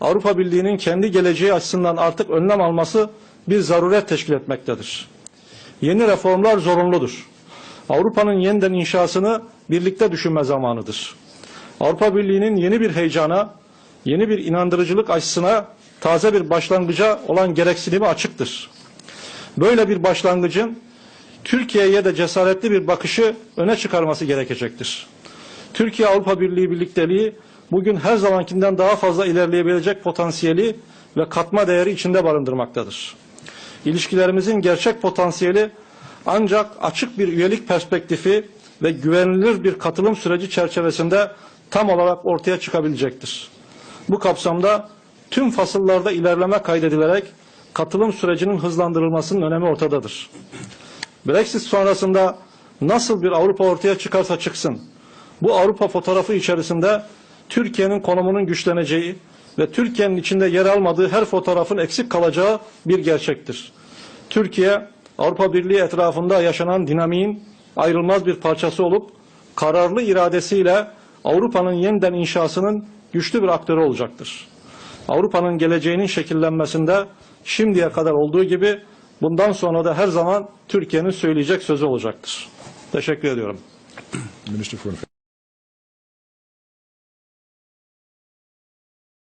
Avrupa Birliği'nin kendi geleceği açısından artık önlem alması bir zaruret teşkil etmektedir. Yeni reformlar zorunludur. Avrupa'nın yeniden inşasını birlikte düşünme zamanıdır. Avrupa Birliği'nin yeni bir heyecana, yeni bir inandırıcılık açısına, taze bir başlangıca olan gereksinimi açıktır. Böyle bir başlangıcın Türkiye'ye de cesaretli bir bakışı öne çıkarması gerekecektir. Türkiye-Avrupa Birliği birlikteliği bugün her zamankinden daha fazla ilerleyebilecek potansiyeli ve katma değeri içinde barındırmaktadır. İlişkilerimizin gerçek potansiyeli ancak açık bir üyelik perspektifi ve güvenilir bir katılım süreci çerçevesinde tam olarak ortaya çıkabilecektir. Bu kapsamda tüm fasıllarda ilerleme kaydedilerek katılım sürecinin hızlandırılmasının önemi ortadadır. Brexit sonrasında nasıl bir Avrupa ortaya çıkarsa çıksın, bu Avrupa fotoğrafı içerisinde Türkiye'nin konumunun güçleneceği ve Türkiye'nin içinde yer almadığı her fotoğrafın eksik kalacağı bir gerçektir. Türkiye, Avrupa Birliği etrafında yaşanan dinamiğin ayrılmaz bir parçası olup kararlı iradesiyle Avrupa'nın yeniden inşasının güçlü bir aktörü olacaktır. Avrupa'nın geleceğinin şekillenmesinde şimdiye kadar olduğu gibi bundan sonra da her zaman Türkiye'nin söyleyecek sözü olacaktır. Teşekkür ediyorum.